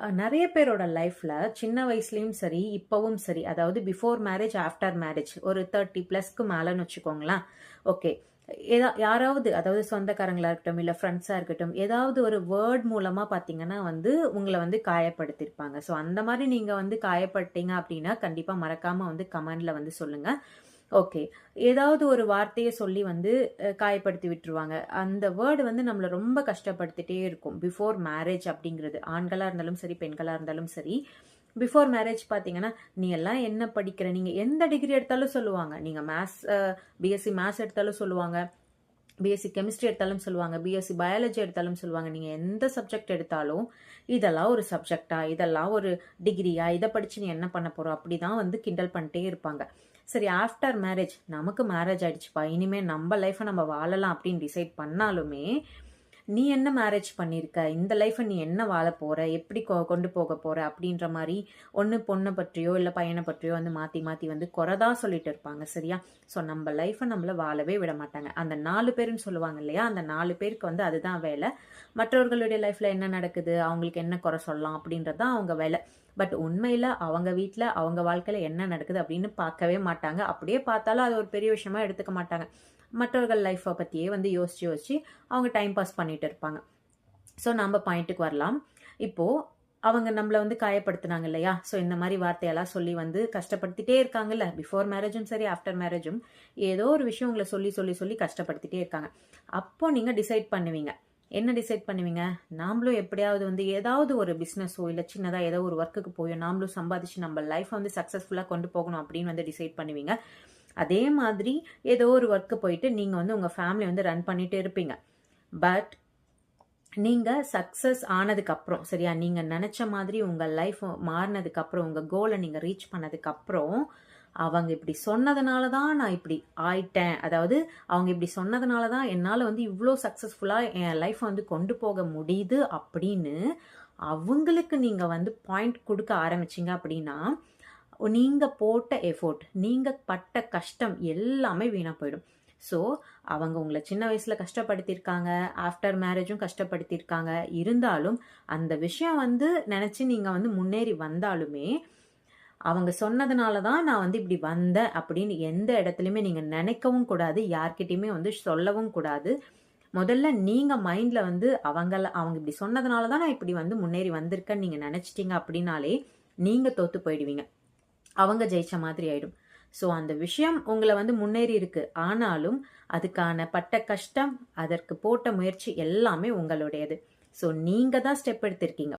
நிறைய பேரோட லைஃப்ல சின்ன வயசுலயும் சரி இப்பவும் சரி அதாவது பிஃபோர் மேரேஜ் ஆஃப்டர் மேரேஜ் ஒரு தேர்ட்டி ப்ளஸ்க்கு மேலன்னு வச்சுக்கோங்களேன். ஓகே ஏதா யாராவது அதாவது சொந்தக்காரங்களா இருக்கட்டும் இல்லை ஃப்ரெண்ட்ஸாக இருக்கட்டும் ஏதாவது ஒரு வேர்ட் மூலமாக பார்த்தீங்கன்னா வந்து உங்களை வந்து காயப்படுத்தியிருப்பாங்க ஸோ அந்த மாதிரி நீங்கள் வந்து காயப்பட்டீங்க அப்படின்னா கண்டிப்பாக மறக்காமல் வந்து கமெண்டில் வந்து சொல்லுங்கள் ஓகே ஏதாவது ஒரு வார்த்தையை சொல்லி வந்து காயப்படுத்தி விட்டுருவாங்க. அந்த வேர்டு வந்து நம்மளை ரொம்ப கஷ்டப்படுத்திட்டே இருக்கும். பிஃபோர் மேரேஜ் அப்படிங்கிறது. ஆண்களாக இருந்தாலும் சரி பெண்களாக இருந்தாலும் சரி. பிஃபோர் மேரேஜ் பார்த்தீங்கன்னா நீ எல்லாம் என்ன படிக்கிற? நீங்கள் எந்த டிகிரி எடுத்தாலும் சொல்லுவாங்க. நீங்கள் மேத்ஸ் பிஎஸ்சி மேத்ஸ் எடுத்தாலும் சொல்லுவாங்க. பிஎஸ்சி கெமிஸ்ட்ரி எடுத்தாலும் சொல்லுவாங்க பிஎஸ்சி பயாலஜி எடுத்தாலும் சொல்லுவாங்க. நீங்கள் எந்த சப்ஜெக்ட் எடுத்தாலும் இதெல்லாம் ஒரு சப்ஜெக்டா இதெல்லாம் ஒரு டிகிரியா இதை படித்து நீ என்ன பண்ண போகிறோம் அப்படி தான் வந்து கிண்டல் பண்ணிட்டே இருப்பாங்க. சரி ஆஃப்டர் மேரேஜ் நமக்கு மேரேஜ் ஆயிடுச்சுப்பா. இனிமேல் நம்ம லைஃப்பை நம்ம வாழலாம் அப்படின்னு டிசைட் பண்ணாலுமே நீ என்ன மேரேஜ் பண்ணியிருக்க இந்த லைஃப்பை நீ என்ன வாழ போகிற எப்படி கொ- கொண்டு போக போகிற அப்படின்ற மாதிரி ஒன்று பொண்ணை பற்றியோ இல்லை பையனை பற்றியோ வந்து மாற்றி மாற்றி வந்து குறைதான் சொல்லிட்டு இருப்பாங்க சரியா? ஸோ நம்ம லைஃப்பை நம்மளை வாழவே விட மாட்டாங்க. அந்த நாலு பேருன்னு சொல்லுவாங்க இல்லையா? அந்த நாலு பேருக்கு வந்து அதுதான் வேலை. மற்றவர்களுடைய லைஃப்பில் என்ன நடக்குது? அவங்களுக்கு என்ன குறை சொல்லலாம்? அப்படின்றது தான் அவங்க வேலை. பட் உண்மையில் அவங்க வீட்டில் அவங்க வாழ்க்கையில் என்ன நடக்குது அப்படின்னு பார்க்கவே மாட்டாங்க. அப்படியே பார்த்தாலும் அது ஒரு பெரிய விஷயமா எடுத்துக்க மாட்டாங்க. மற்றவர்கள் லைஃப்பை பற்றியே வந்து யோசிச்சு யோசிச்சு அவங்க டைம் பாஸ் பண்ணிட்டு இருப்பாங்க. ஸோ நம்ம பாயிண்ட்டுக்கு வரலாம். இப்போது அவங்க நம்மளை வந்து காயப்படுத்துனாங்க இல்லையா? ஸோ இந்த மாதிரி வார்த்தையெல்லாம் சொல்லி வந்து கஷ்டப்படுத்திட்டே இருக்காங்கல்ல. பிஃபோர் மேரேஜும் சரி ஆஃப்டர் மேரேஜும் ஏதோ ஒரு விஷயம் உங்களை சொல்லி சொல்லி சொல்லி கஷ்டப்படுத்திட்டே இருக்காங்க. அப்போ நீங்கள் டிசைட் பண்ணுவீங்க. என்ன டிசைட் பண்ணுவீங்க? நாமளும் எப்படியாவது வந்து ஏதாவது ஒரு பிஸ்னஸோ இல்லை சின்னதாக ஏதோ ஒரு ஒர்க்குக்கு போயோ நாமளும் சம்பாதிச்சு நம்ம லைஃப்பை வந்து சக்ஸஸ்ஃபுல்லாக கொண்டு போகணும் அப்படின்னு வந்து டிசைட் பண்ணுவீங்க. அதே மாதிரி ஏதோ ஒரு ஒர்க்கு போயிட்டு நீங்கள் வந்து உங்கள் ஃபேமிலி வந்து ரன் பண்ணிட்டு இருப்பீங்க. பட் நீங்கள் சக்ஸஸ் ஆனதுக்கப்புறம் சரியா? நீங்கள் நினச்ச மாதிரி உங்கள் லைஃப் மாறினதுக்கப்புறம் உங்கள் கோலை நீங்கள் ரீச் பண்ணதுக்கப்புறம் அவங்க இப்படி சொன்னதுனால தான் நான் இப்படி ஆயிட்டேன். அதாவது அவங்க இப்படி சொன்னதுனால தான் என்னால் வந்து இவ்வளோ சக்ஸஸ்ஃபுல்லாக என் லைஃப்பை வந்து கொண்டு போக முடியுது அப்படின்னு அவங்களுக்கு நீங்கள் வந்து பாயிண்ட் கொடுக்க ஆரம்பிச்சிங்க அப்படின்னா நீங்கள் போட்ட எஃபோர்ட் நீங்கள் பட்ட கஷ்டம் எல்லாமே வீணாக போயிடும். ஸோ அவங்க உங்களை சின்ன வயசில் கஷ்டப்படுத்தியிருக்காங்க ஆஃப்டர் மேரேஜும் கஷ்டப்படுத்தியிருக்காங்க. இருந்தாலும் அந்த விஷயம் வந்து நினச்சி நீங்கள் வந்து முன்னேறி வந்தாலுமே அவங்க சொன்னதுனால தான் நான் வந்து இப்படி வந்தேன் அப்படின்னு எந்த இடத்துலையுமே நீங்கள் நினைக்கவும் கூடாது யார்கிட்டையுமே வந்து சொல்லவும் கூடாது. முதல்ல நீங்கள் மைண்டில் வந்து அவங்கள அவங்க இப்படி சொன்னதுனால தான் நான் இப்படி வந்து முன்னேறி வந்திருக்கேன்னு நீங்கள் நினச்சிட்டீங்க அப்படின்னாலே நீங்கள் தோற்று போயிடுவீங்க. அவங்க ஜெயிச்ச மாதிரி ஆயிடும். ஸோ அந்த விஷயம் உங்களை வந்து முன்னேறி இருக்கு. ஆனாலும் அதுக்கான பட்ட கஷ்டம் அதற்கு போட்ட முயற்சி எல்லாமே உங்களுடையது. ஸோ நீங்கள் தான் ஸ்டெப் எடுத்திருக்கீங்க.